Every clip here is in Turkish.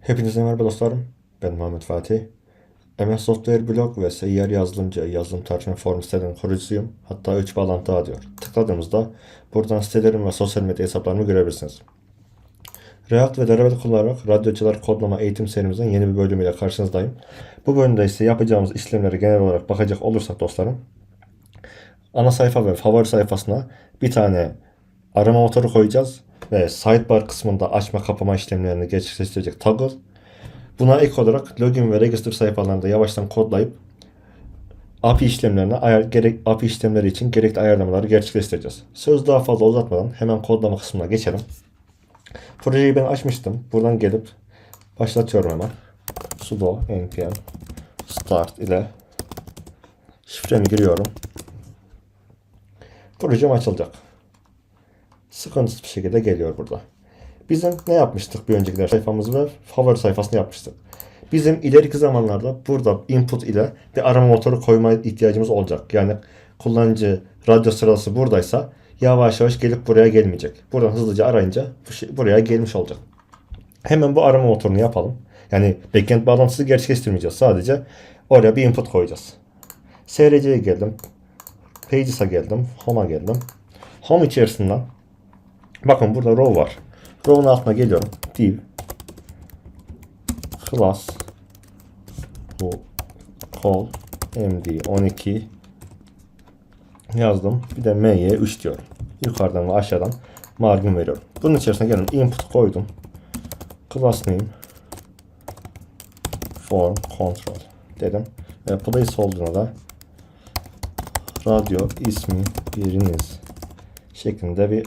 Hepinize merhaba dostlarım. Ben Muhammed Fatih. MS Software Blog ve Seyyar Yazılımcı yazılım tartışma forum sitelerinin kurucusuyum. Hatta 3 bağlantı daha diyor. Tıkladığımızda buradan sitelerim ve sosyal medya hesaplarımı görebilirsiniz. React ve Laravel kullanarak radyocular kodlama eğitim serimizin yeni bir bölümüyle karşınızdayım. Bu bölümde ise yapacağımız işlemleri genel olarak bakacak olursak dostlarım. Ana sayfa ve favori sayfasına bir tane arama motoru koyacağız ve sidebar kısmında açma kapama işlemlerini gerçekleştirecek toggle. Buna ek olarak login ve register sayfalarında yavaştan kodlayıp API işlemlerine ayar, gerek API işlemleri için gerekli ayarlamaları gerçekleştireceğiz. Söz daha fazla uzatmadan hemen kodlama kısmına geçelim. Projeyi ben açmıştım. Buradan gelip başlatıyorum hemen. sudo npm start ile şifremi giriyorum. Projem açılacak. Sıkıntısız bir şekilde geliyor burada. Bizim ne yapmıştık bir önceki ders sayfamız favori sayfasını yapmıştık. Bizim ileriki zamanlarda burada input ile bir arama motoru koyma ihtiyacımız olacak. Yani kullanıcı radyo sırası buradaysa yavaş yavaş gelip buraya gelmeyecek. Buradan hızlıca arayınca şey- buraya gelmiş olacak. Hemen bu arama motorunu yapalım. Yani backend bağlantısı gerçekleştirmeyeceğiz. Sadece oraya bir input koyacağız. SRC'ye geldim. Pages'a geldim. Home'a geldim. Home içerisinden bakın burada row var. Row'un altına geliyorum. Div class bu call md12 yazdım. Bir de m'ye 3 diyorum. Yukarıdan ve aşağıdan margin veriyorum. Bunun içerisine geldim. Input koydum. Class name form control dedim. Ve placeholder'ına da radyo ismi giriniz şeklinde bir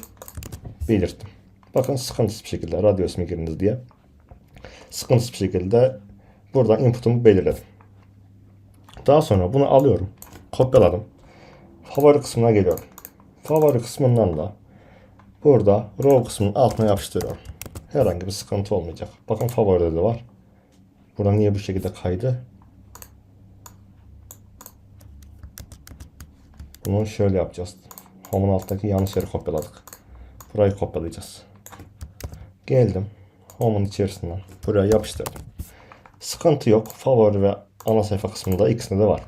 belirttim. Bakın sıkıntısız bir şekilde radyo ismi giriniz diye sıkıntısız bir şekilde buradan input'umu belirledim. Daha sonra bunu alıyorum. Kopyaladım. Favori kısmına geliyorum. Favori kısmından da burada row kısmının altına yapıştırıyorum. Herhangi bir sıkıntı olmayacak. Bakın favoride de var. Burada niye bu şekilde kaydı? Bunu şöyle yapacağız. Home'un alttaki yanlış yeri kopyaladık. Burayı kopyalayacağız. Geldim. Home'un içerisinden buraya yapıştırdım. Sıkıntı yok. Favori ve ana sayfa kısmında ikisinde de var.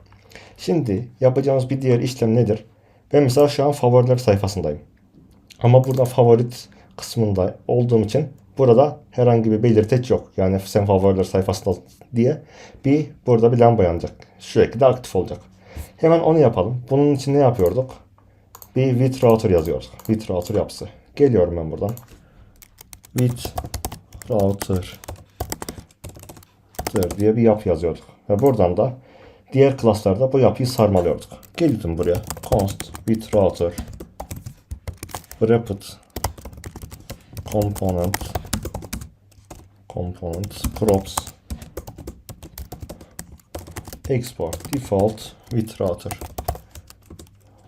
Şimdi yapacağımız bir diğer işlem nedir? Ben mesela şu an favoriler sayfasındayım. Ama burada favorit kısmında olduğum için burada herhangi bir belirteç yok. Yani sen favoriler sayfasında diye bir burada bir lamba yanacak. Sürekli de aktif olacak. Hemen onu yapalım. Bunun için ne yapıyorduk? Bir with router yazıyorduk. With router yapısı. Geliyorum ben buradan. With router diye bir yapı yazıyorduk. Ve buradan da diğer klaslarda bu yapıyı sarmalıyorduk. Geldim buraya. const with router wrapped component component props export default with router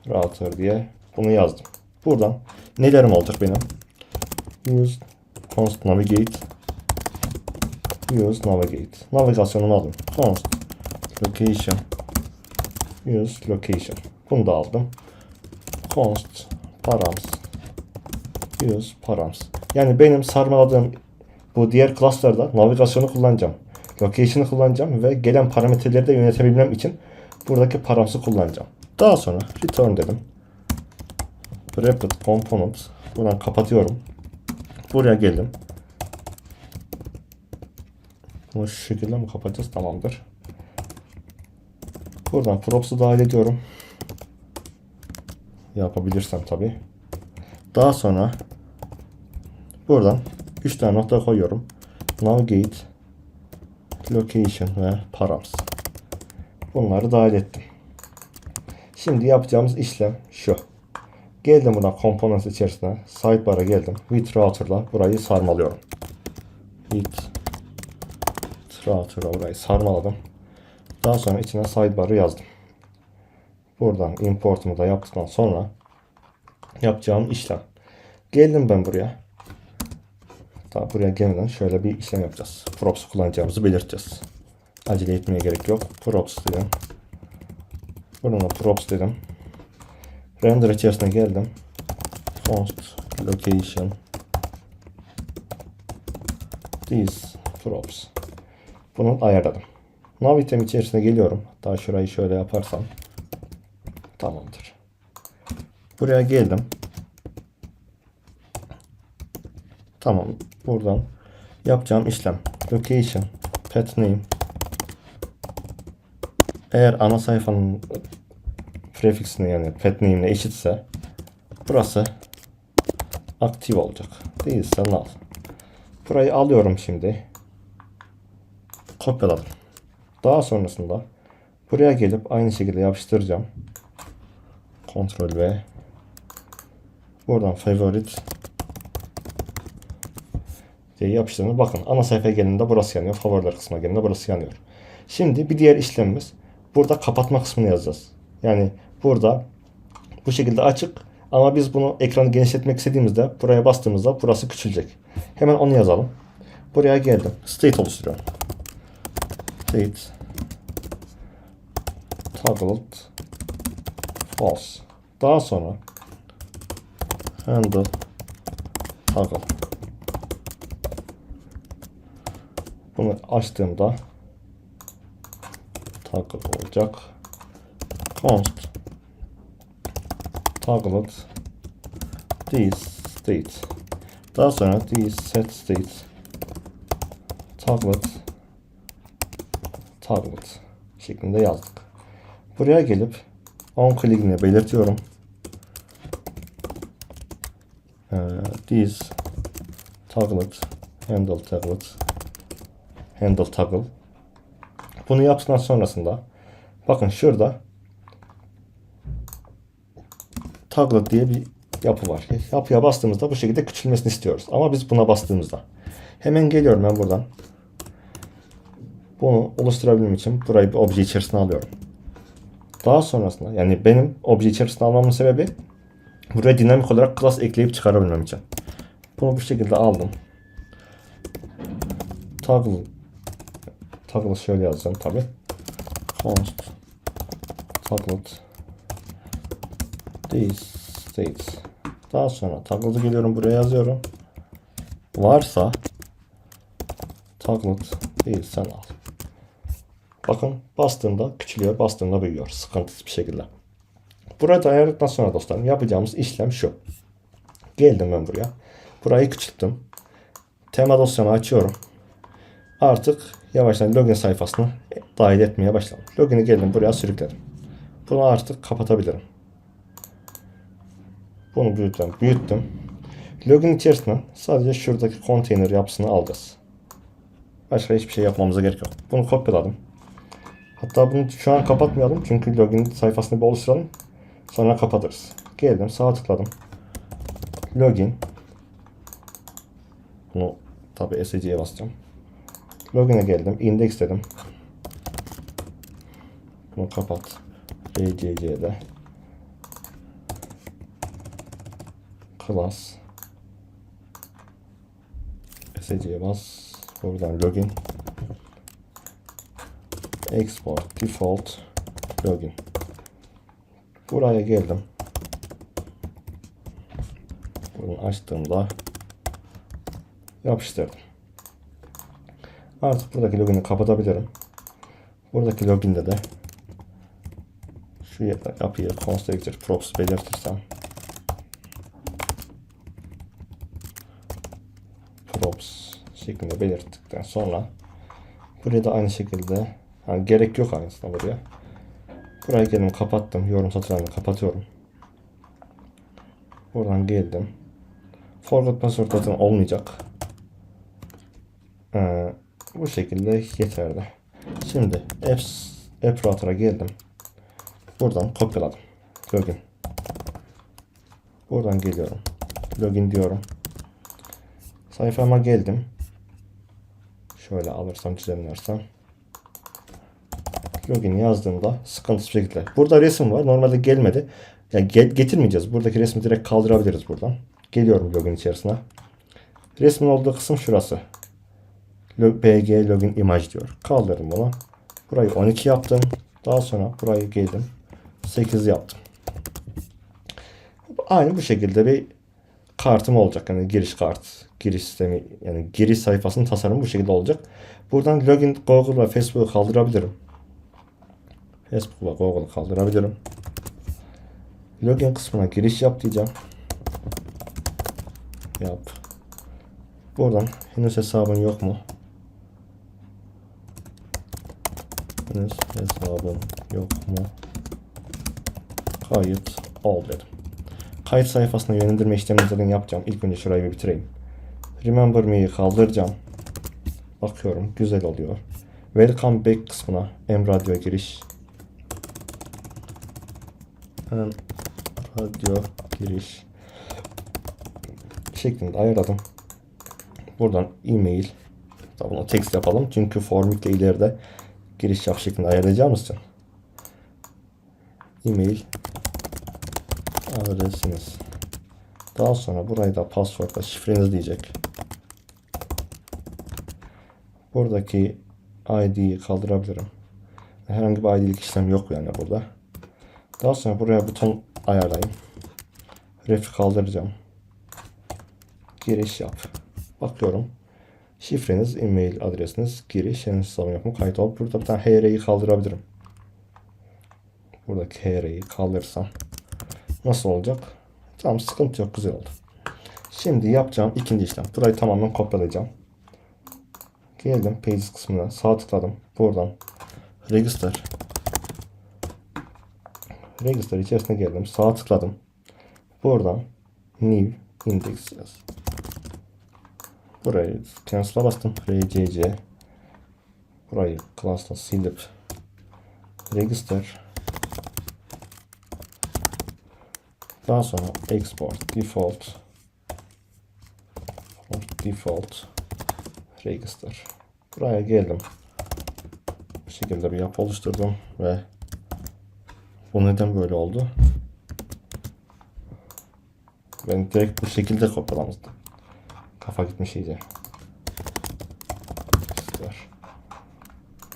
router diye bunu yazdım. Buradan nelerim olacak benim? Use const navigate use navigate. Navigasyonumu aldım. Const location use location. Bunu da aldım. Const params use params. Yani benim sarmaladığım bu diğer klaslarda navigasyonu kullanacağım. Location'ı kullanacağım ve gelen parametreleri de yönetebilmem için buradaki paramsı kullanacağım. Daha sonra return dedim. Wrapped component. Buradan kapatıyorum. Buraya geldim. Bunu şu şekilde mi kapatacağız? Tamamdır. Buradan props'u dahil ediyorum. Yapabilirsem tabi. Daha sonra buradan 3 tane nokta koyuyorum. Navigate, Location ve Params. Bunları dahil ettim. Şimdi yapacağımız işlem şu. Geldim buradan components içerisine. Sidebar'a geldim. With router'la burayı sarmalıyorum. With router'la burayı sarmaladım. Daha sonra içine sidebar'ı yazdım. Buradan importumu da yaptıktan sonra yapacağım işlem. Geldim ben buraya. Daha buraya gelmeden şöyle bir işlem yapacağız. Props kullanacağımızı belirteceğiz. Acele etmeye gerek yok. Props dedim. Da props dedim. Render içerisine geldim. Const location this Props. Bunu ayarladım. Nav item içerisine geliyorum. Hatta şurayı şöyle yaparsam. Tamamdır. Buraya geldim. Tamam. Buradan yapacağım işlem. Location. Pet name. Eğer ana sayfanın prefixine yani pet name'ine eşitse burası aktif olacak. Değilse null. Burayı alıyorum şimdi. Kopyaladım. Daha sonrasında buraya gelip aynı şekilde yapıştıracağım. Ctrl V. Buradan favorite diye yapıştırdım. Bakın ana sayfaya geldiğinde burası yanıyor. Favoriler kısmına geldiğinde burası yanıyor. Şimdi bir diğer işlemimiz burada kapatma kısmını yazacağız. Yani burada bu şekilde açık ama biz bunu ekranı genişletmek istediğimizde buraya bastığımızda burası küçülecek. Hemen onu yazalım. Buraya geldim. State oluşturuyorum. State toggled false. Daha sonra handle toggle. Bunu açtığımda toggle olacak. Const toggled this state. Daha sonra this set state toggled toggled şeklinde yazdık. Buraya gelip on click'ini belirtiyorum. Ee, this toggled handle toggled handle toggle bunu yaptıktan sonrasında bakın şurada toggle diye bir yapı var. Yapıya bastığımızda bu şekilde küçülmesini istiyoruz. Ama biz buna bastığımızda hemen geliyorum ben buradan. Bunu oluşturabilmem için burayı bir obje içerisine alıyorum. Daha sonrasında yani benim obje içerisine almamın sebebi buraya dinamik olarak class ekleyip çıkarabilmem için. Bunu bu şekilde aldım. Toggle Toggle şöyle yazacağım tabi. Const toggled these states. Daha sonra toggled'ı geliyorum buraya yazıyorum. Varsa toggled değilsen al. Bakın bastığında küçülüyor, bastığında büyüyor. Sıkıntısız bir şekilde. Burada ayarladıktan sonra dostlarım yapacağımız işlem şu. Geldim ben buraya. Burayı küçülttüm. Tema dosyamı açıyorum. Artık yavaştan login sayfasını dahil etmeye başladım. Login'i geldim buraya sürükledim. Bunu artık kapatabilirim. Bunu büyüttüm. Büyüttüm. Login içerisinden sadece şuradaki konteyner yapısını alacağız. Başka hiçbir şey yapmamıza gerek yok. Bunu kopyaladım. Hatta bunu şu an kapatmayalım çünkü login sayfasını bir oluşturalım. Sonra kapatırız. Geldim sağ tıkladım. Login. Bunu tabi SC'ye basacağım. Login'e geldim. Index dedim. Bunu kapat. RCC'de. Class. SC'ye bas. Buradan login. Export default login. Buraya geldim. Bunu açtığımda yapıştırdım. Artık buradaki login'i kapatabilirim. Buradaki loginde de şu yapıyı constructor props belirtirsem props şeklinde belirttikten sonra buraya da aynı şekilde yani gerek yok aslında buraya. Buraya geldim kapattım. Yorum satırlarını kapatıyorum. Buradan geldim. Forgot password zaten olmayacak. Ee, bu şekilde yeterli. Şimdi apps app router'a geldim. Buradan kopyaladım. Login. Buradan geliyorum. Login diyorum. Sayfama geldim. Şöyle alırsam düzenlersem. Login yazdığımda sıkıntısız bir şekilde. Burada resim var. Normalde gelmedi. Yani ge- getirmeyeceğiz. Buradaki resmi direkt kaldırabiliriz buradan. Geliyorum login içerisine. Resmin olduğu kısım şurası. BG login image diyor. Kaldırdım bunu. Burayı 12 yaptım. Daha sonra burayı geldim. 8 yaptım. Aynı bu şekilde bir kartım olacak. Yani giriş kart, giriş sistemi yani giriş sayfasının tasarımı bu şekilde olacak. Buradan login Google ve Facebook'u kaldırabilirim. Facebook ve Google'ı kaldırabilirim. Login kısmına giriş yap diyeceğim. Yap. Buradan henüz hesabın yok mu? Henüz hesabın yok mu? Kayıt ol dedim. Kayıt sayfasına yönlendirme işlemini zaten yapacağım. İlk önce şurayı bir bitireyim. Remember me'yi kaldıracağım. Bakıyorum güzel oluyor. Welcome back kısmına M radyo giriş. M radyo giriş şeklinde ayarladım. Buradan e-mail bunu text yapalım çünkü formütle ileride giriş yap şeklinde ayarlayacağımız için. E-mail adresiniz. Daha sonra burayı da passwordla şifreniz diyecek. Buradaki ID'yi kaldırabilirim. Herhangi bir ID'lik işlem yok yani burada. Daha sonra buraya buton ayarlayayım. Ref'i kaldıracağım. Giriş yap. Bakıyorum. Şifreniz, e-mail adresiniz, giriş, henüz hesabı yok mu? Kayıt ol. Burada bir tane HR'yi kaldırabilirim. Buradaki HR'yi kaldırsam nasıl olacak? Tamam sıkıntı yok. Güzel oldu. Şimdi yapacağım ikinci işlem. Burayı tamamen kopyalayacağım. Geldim Pages kısmına. Sağ tıkladım. Buradan Register. Register içerisine geldim. Sağ tıkladım. Buradan New Index yaz. Burayı cancel'a bastım. RCC. Burayı class'tan silip Register. Daha sonra export default default register. Buraya geldim. Bu şekilde bir yapı oluşturdum ve bu neden böyle oldu? Ben direkt bu şekilde kopyalamıştım. Kafa gitmiş iyice.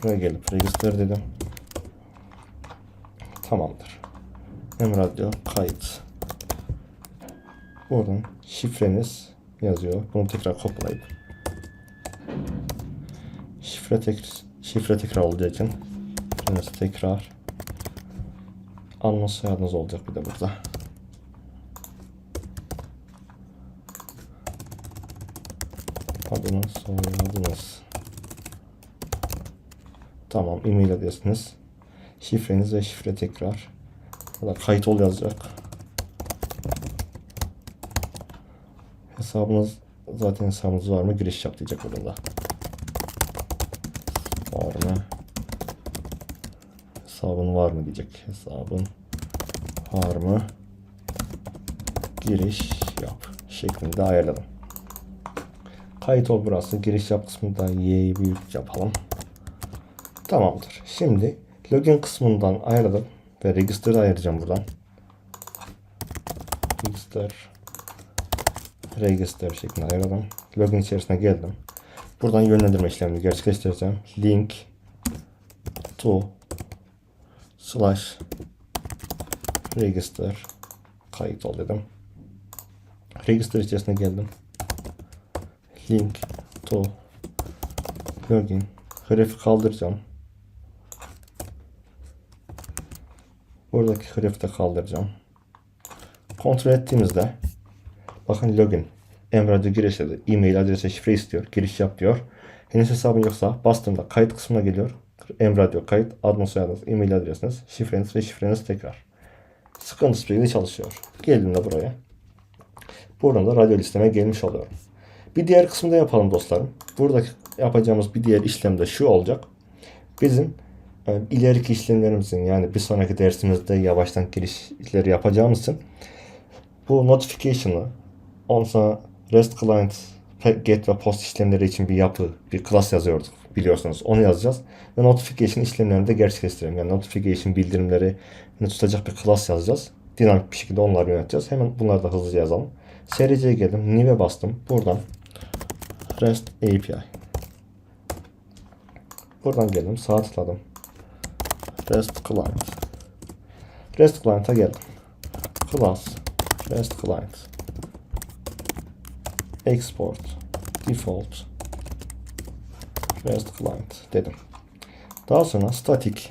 Buraya gelip register dedim. Tamamdır. Hem radyo kayıt. Buradan şifreniz yazıyor. Bunu tekrar kopyalayıp şifre tek şifre tekrar olacağı için şifreniz tekrar alma soyadınız olacak bir de burada. Adınız, soyadınız. Tamam, e-mail adresiniz. Şifreniz ve şifre tekrar. Burada kayıt ol yazacak. Hesabınız zaten hesabınız var mı? Giriş yap diyecek burada. Var mı? Hesabın var mı diyecek. Hesabın var mı? Giriş yap şeklinde ayarladım. Kayıt ol burası. Giriş yap kısmında y'yi büyük yapalım. Tamamdır. Şimdi login kısmından ayarladım ve register'ı ayıracağım buradan. Register register şeklinde ayarladım. Login içerisine geldim. Buradan yönlendirme işlemini gerçekleştireceğim. Link to slash register kayıt ol dedim. Register içerisine geldim. Link to login hrefi kaldıracağım. Buradaki hrefi de kaldıracağım. Kontrol ettiğimizde bakın login Emrah'da giriş dedi. E-mail adresi şifre istiyor. Giriş yap diyor. Henüz hesabın yoksa bastığımda kayıt kısmına geliyor. Emrah diyor kayıt. Adın soyadınız, e-mail adresiniz, şifreniz ve şifreniz tekrar. Sıkıntısız bir şekilde çalışıyor. Geldim de buraya. Buradan da radyo listeme gelmiş oluyorum. Bir diğer kısmında yapalım dostlarım. Buradaki yapacağımız bir diğer işlem de şu olacak. Bizim e, ileriki işlemlerimizin yani bir sonraki dersimizde yavaştan girişleri yapacağımız için bu notification'ı ondan sonra REST client get ve post işlemleri için bir yapı, bir class yazıyorduk biliyorsunuz. Onu yazacağız. Ve notification işlemlerini de gerçekleştirelim. Yani notification bildirimleri tutacak bir class yazacağız. Dinamik bir şekilde onları yöneteceğiz. Hemen bunları da hızlıca yazalım. SRC'ye geldim. New'e bastım. Buradan REST API. Buradan geldim. Sağ tıkladım. REST client. REST client'a geldim. Class REST client. Export default REST client dedim. Daha sonra static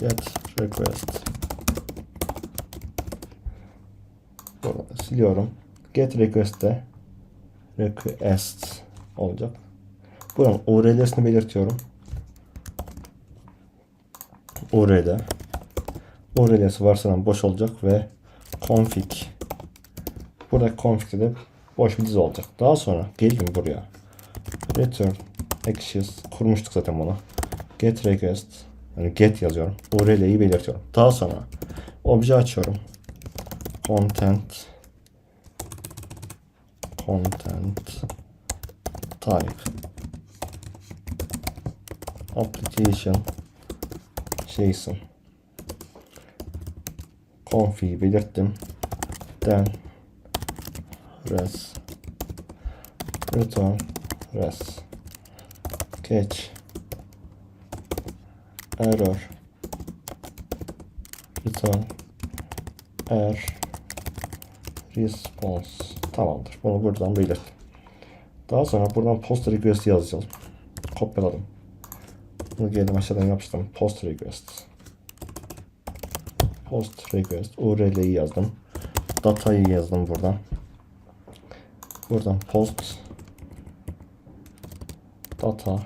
get request siliyorum. Get request'te request olacak. Buranın URL'sini belirtiyorum. URL URL'si varsa boş olacak ve config burada config'de de boş bir dizi olacak. Daha sonra geldim buraya. Return actions kurmuştuk zaten bunu. Get request yani get yazıyorum. URL'yi belirtiyorum. Daha sonra obje açıyorum. Content content type application JSON config belirttim then res return res catch error return error response tamamdır. Bunu buradan belirttim. Daha sonra buradan post request yazacağım. Kopyaladım. Bunu geldim aşağıdan yapıştım. Post request. Post request. URL'yi yazdım. Datayı yazdım buradan. Buradan post data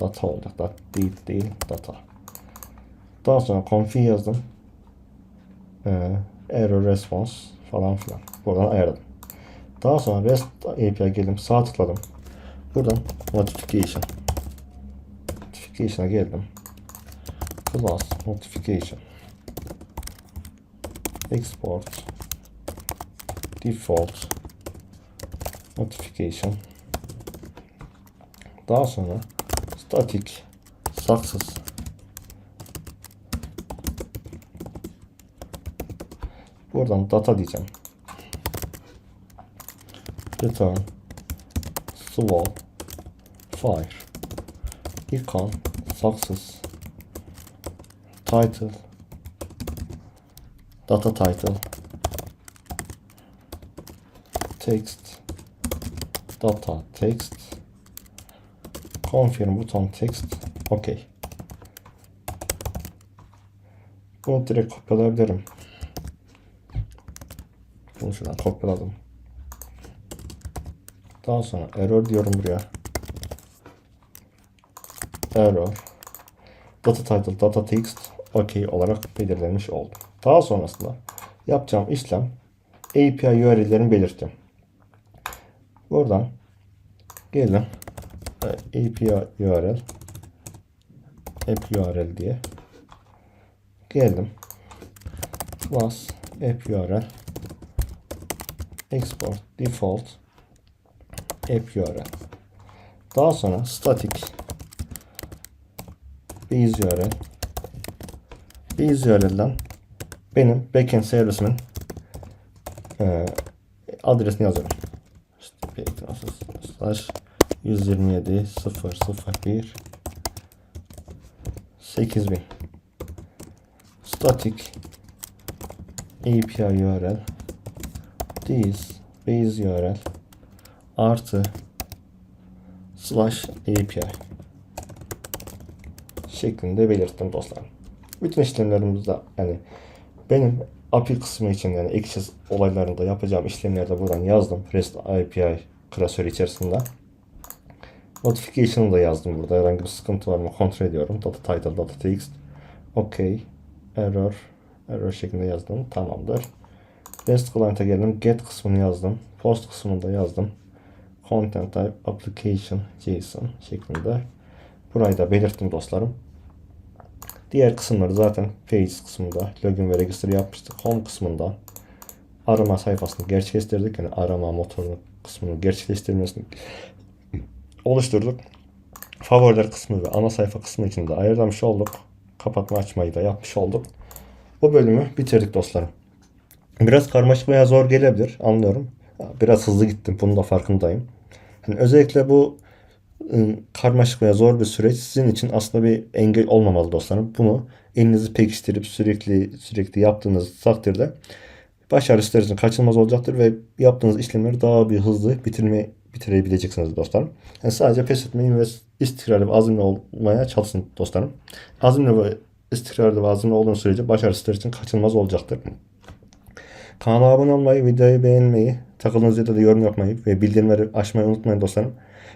data olacak. Dat değil değil data. Daha sonra config yazdım. Ee, error response falan filan. Buradan ayarladım. Daha sonra REST API'ye geldim. Sağ tıkladım. Buradan notification. Notification'a geldim. Class notification. Export. Default. Notification. Daha sonra static success Buradan data diyeceğim. Return Swall Fire Icon Success Title Data title Text Data text Confirm buton text OK. Bunu direkt kopyalayabilirim. Bunu şuradan kopyaladım. Daha sonra error diyorum buraya. Error. Data title, data text OK olarak belirlenmiş oldu. Daha sonrasında yapacağım işlem API URL'lerini belirttim. Buradan gelin API URL app URL diye geldim. Class app URL export default app URL. Daha sonra static base URL base URL'den benim backend servisimin e, adresini yazıyorum. İşte slash 127 001 8000 static API URL this base URL artı slash API şeklinde belirttim dostlarım. Bütün işlemlerimizde yani benim API kısmı için yani Access olaylarında yapacağım işlemlerde buradan yazdım. REST API klasörü içerisinde. Notification'ı da yazdım burada. Herhangi bir sıkıntı var mı kontrol ediyorum. Data title, data text. OK. Error. Error şeklinde yazdım. Tamamdır. REST client'a geldim. Get kısmını yazdım. Post kısmını da yazdım. Content type application JSON şeklinde. Burayı da belirttim dostlarım. Diğer kısımları zaten page kısmında login ve register yapmıştık. Home kısmında arama sayfasını gerçekleştirdik. Yani arama motorunu kısmını gerçekleştirmesini oluşturduk. Favoriler kısmı ve ana sayfa kısmı için de ayırlamış olduk. Kapatma açmayı da yapmış olduk. Bu bölümü bitirdik dostlarım. Biraz karmaşık veya zor gelebilir anlıyorum. Biraz hızlı gittim bunun da farkındayım. Yani özellikle bu karmaşık veya zor bir süreç sizin için aslında bir engel olmamalı dostlarım. Bunu elinizi pekiştirip sürekli sürekli yaptığınız takdirde başarı sizler için kaçınılmaz olacaktır ve yaptığınız işlemleri daha bir hızlı bitirme, bitirebileceksiniz dostlarım. Yani sadece pes etmeyin ve istikrarlı ve azimli olmaya çalışın dostlarım. Azimli ve istikrarlı ve azimli olduğunuz sürece başarı sizler için kaçınılmaz olacaktır. Kanala abone olmayı, videoyu beğenmeyi, takıldığınız yerde de yorum yapmayı ve bildirimleri açmayı unutmayın dostlarım.